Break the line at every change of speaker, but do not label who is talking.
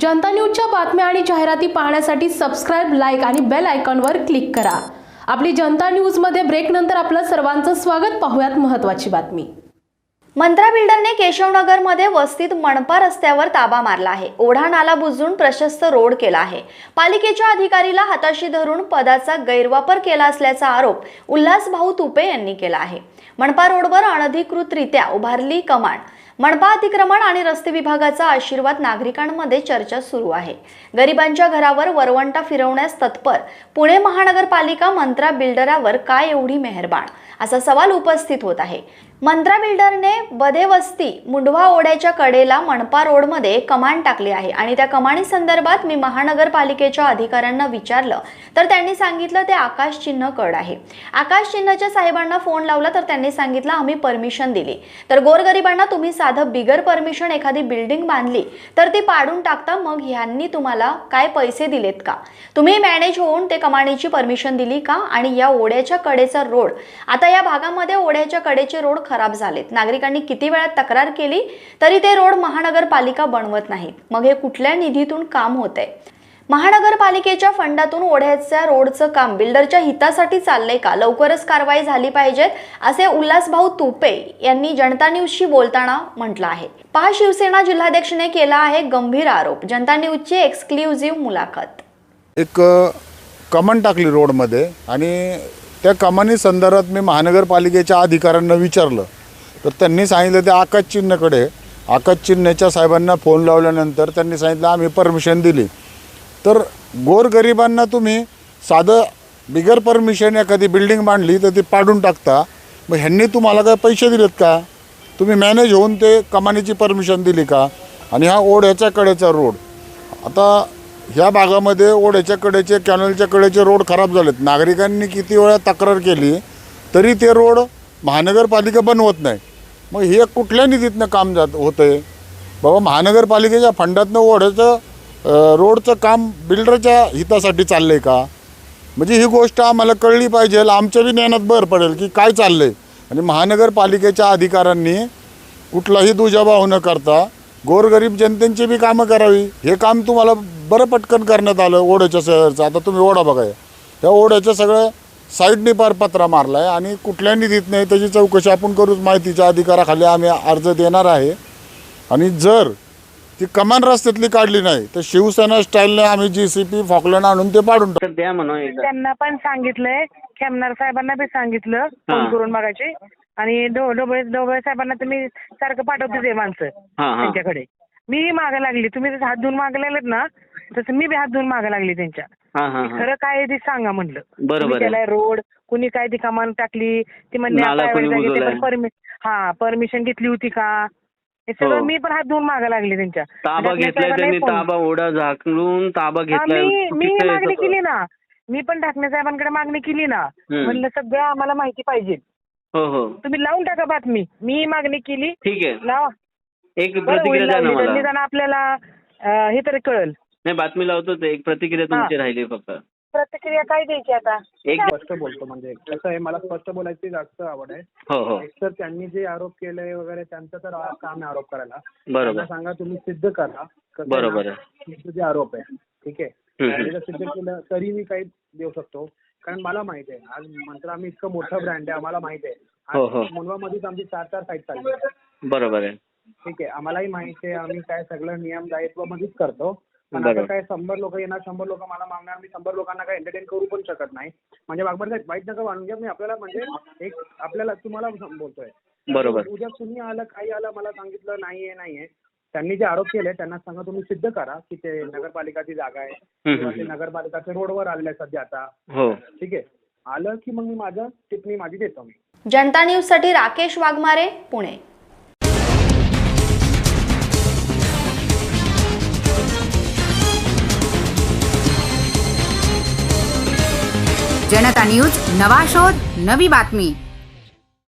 जनता न्यूजच्या बातम्या आणि जाहिराती पाहण्यासाठी सबस्क्राईब लाईक आणि बेल आयकॉनवर क्लिक करा. आपली जनता न्यूजमध्ये ब्रेकनंतर आपलं सर्वांचं स्वागत. पाहूयात महत्त्वाची बातमी.
मंत्रा बिल्डरने केशवनगरमध्ये वस्तीत मणपा रस्त्यावर ताबा मारला आहे. ओढा नाला बुजून प्रशस्त रोड केला आहे. पालिकेच्या अधिकारीला हाताशी धरून पदाचा गैरवापर केला असल्याचा आरोप उल्हास भाऊ तुपे यांनी केला आहे. मणपा रोडवर अनधिकृतरित्या उभारली कमान मनपा अतिक्रमण आणि रस्ते विभागाचा आशीर्वाद नागरिकांमध्ये चर्चा सुरू आहे. गरिबांच्या घरावर वरवंटा फिरवण्यास तत्पर पुणे महानगरपालिका मंत्रा बिल्डरावर काय एवढी मेहरबान? असा सवाल उपस्थित होत आहे. मंत्रा बिल्डरने बदेवस्ती मुंडवा ओढ्याच्या कडेला मणपा रोडमध्ये कमान टाकली आहे. आणि त्या कमाणी संदर्भात मी महानगरपालिकेच्या अधिकाऱ्यांना विचारलं. तर त्यांनी सांगितलं ते आकाश चिन्ह कड आहे. आकाश चिन्हच्या साहेबांना फोन लावला तर त्यांनी सांगितलं आम्ही परमिशन दिली. तर गोरगरिबांना तुम्ही साधं बिगर परमिशन एखादी बिल्डिंग बांधली तर ती पाडून टाकता मग ह्यांनी तुम्हाला काय पैसे दिलेत का? तुम्ही मॅनेज होऊन ते कमाणीची परमिशन दिली का? आणि या ओढ्याच्या कडेचा रोड आता या भागामध्ये ओढ्याच्या कडेचे रोड खराब झालेत. नागरिकांनी किती वेळा तक्रार केली तरी ते रोड महानगरपालिका बनवत नाहीत मग हे कुठल्या निधीतून काम होतंय? महानगरपालिकेच्या फंडातून ओढ्याच्या रोडचं काम बिल्डरच्या हितासाठी चाललंय का? लवकरच कारवाई झाली पाहिजेत असे उल्हासभाऊ तुपे यांनी जनता न्यूजशी बोलताना म्हटलं आहे. पहा शिवसेना जिल्हाध्यक्षने केला आहे गंभीर आरोप. जनता न्यूजची एक्सक्लुझिव्ह मुलाखत.
एक कमन टाकली रोडमध्ये आणि त्या कमानी संदर्भात मी महानगरपालिकेच्या अधिकाऱ्यांना विचारलं. तर त्यांनी सांगितलं ते आकाश चिन्हकडे आकाश चिन्हच्या साहेबांना फोन लावल्यानंतर त्यांनी सांगितलं आम्ही परमिशन दिली. तर गोरगरिबांना तुम्ही साधं बिगर परमिशन एखादी बिल्डिंग बांधली तर ती पाडून टाकता. मग ह्यांनी तुम्हाला काय पैसे दिलेत का? तुम्ही मॅनेज होऊन ते कमानीची परमिशन दिली का? आणि हा ओढ्याच्या कडेचा रोड आता ह्या भागामध्ये ओढ्याच्या कडेचे कॅनलच्या कडेचे रोड खराब झालेत. नागरिकांनी किती वेळा तक्रार केली तरी ते रोड महानगरपालिका बनवत नाही. मग हे कुठल्या निधीतनं काम जात होतं आहे बाबा महानगरपालिकेच्या फंडातनं ओढ्याचं रोडचं काम बिल्डरच्या हितासाठी चाललं आहे का? म्हणजे ही गोष्ट आम्हाला कळली पाहिजे आमच्या बी ज्ञानात भर पडेल की काय चाललं आहे आणि महानगरपालिकेच्या अधिकाऱ्यांनी कुठलाही दुजाभाव न करता गोरगरीब जनतेची बी कामं करावी. हे काम तुम्हाला बरं पटकन करण्यात आलं ओढ्याच्या शहरचं. आता तुम्ही ओढा बघा ह्या ओढ्याचं सगळं साईडनी पार पत्रा मारला आहे आणि कुठल्या निधीत नाही. त्याची चौकशी आपण करूच. माहितीच्या अधिकाराखाली आम्ही अर्ज देणार आहे. आणि जर ती कमान रस्त्यातली काढली नाही तर शिवसेना स्टाईलने आम्ही जी सी पी फॉकलँड आणून ते पाडून टाकू.
तर द्या म्हणा एकदा.
त्यांना पण सांगितलंय. खेमनार साहेबांना बी सांगितलं. फोन करून बघायचे. आणि डोबळे डोबळे साहेबांना तुम्ही सारखं पाठवते ते माणसं
हा हा.
त्यांच्याकडे. मी मागे लागली. तुम्ही जसं हात धुवून मागे लागलेत ना तसं मी बी हात धुवून मागे लागली त्यांच्या.
हा हा हा.
खरं काय आहे ते सांगा म्हणलं
बरोबर
तुम्ही
आहे.
केलाय रोड कुणी काय ती कमान टाकली ती म्हणली
नाला कुणी बुजवलाय.
पण हा परमिशन घेतली होती का? हे सगळं
हो.
मी पण हात धुवून मागे लागली त्यांच्या.
ताबा घेतलाय
साहेबांनाही
त्यांनी
फोन-
ताबा ओढा झाकलून ताबा
हा,
घेतलाय.
मी मी
चुकीचं आहे
मागणी. केली ना. मी पण ठाकरे साहेबांकडे मागणी केली ना.
हम्म.
म्हणलं सगळं आम्हाला माहिती पाहिजे.
हो हो.
तुम्ही लावून टाका बातमी. मी मागणी केली.
ठीक आहे.
लावा.
एक
बरं
प्रतिक्रिया
होईल
द्या ना
लावली तर
मला.
निदान आपल्याला अं, हे तरी कळेल.
नाही बातमी लावतो ते. एक प्रतिक्रिया तुमची राहिली फक्त.
प्रतिक्रिया काय द्यायची आता?
एक
स्पष्ट बोलतो म्हणजे कसं आहे मला स्पष्ट बोलायची जास्त आवड आहे.
हो हो.
तर त्यांनी जे आरोप केले वगैरे त्यांचं तर आ- काम आहे आरोप करायला.
बरोबर.
त्यांना सांगा तुम्ही सिद्ध करा. कसं आहे
बरोबर आहे.
तुमचे जे आरोप आहे ठीक आहे.
हम्म.
त्यांनी जर सिद्ध केलं तरी मी काही देऊ शकतो. कारण मला माहिती आहे. आज मंत्र आम्ही इतकं मोठं ब्रँड आहे आम्हाला माहिती आहे.
हो, हो.
आज मुंबईमध्येच आमची चार चार साईट चालली आहे
बरोबर आहे.
ठीक आहे. आम्हालाही माहिती आहे आम्ही काय सगळं नियम दायित्वामध्येच करतो. पण
बरोबर.
आता काय शंभर लोक येणार शंभर लोक मला मागणार मी शंभर लोकांना काय एंटरटेन करू पण शकत नाही. म्हणजे बागबर साहेब वाईट नका मानून घ्या मी आपल्याला म्हणजे एक आपल्याला तुम्हाला बोलतोय.
बरोबर.
उद्या कुणी आलं काही आलं मला सांगितलं नाहीये नाहीये. त्यांनी जे आरोप केले त्यांना सांगा तुम्ही सिद्ध करा की ते नगरपालिकाची जागा आहे. किंवा ते
हम्म.
नगरपालिकाचे रोडवर आलेले आहे सध्या आता.
हो.
ठीक आहे. आलं की मग मी माझं टिप्पणी माझी देतो मी.
जनता न्यूजसाठी राकेश वाघमारे पुणे.
जनता न्यूज नवा शोध नवी बातमी.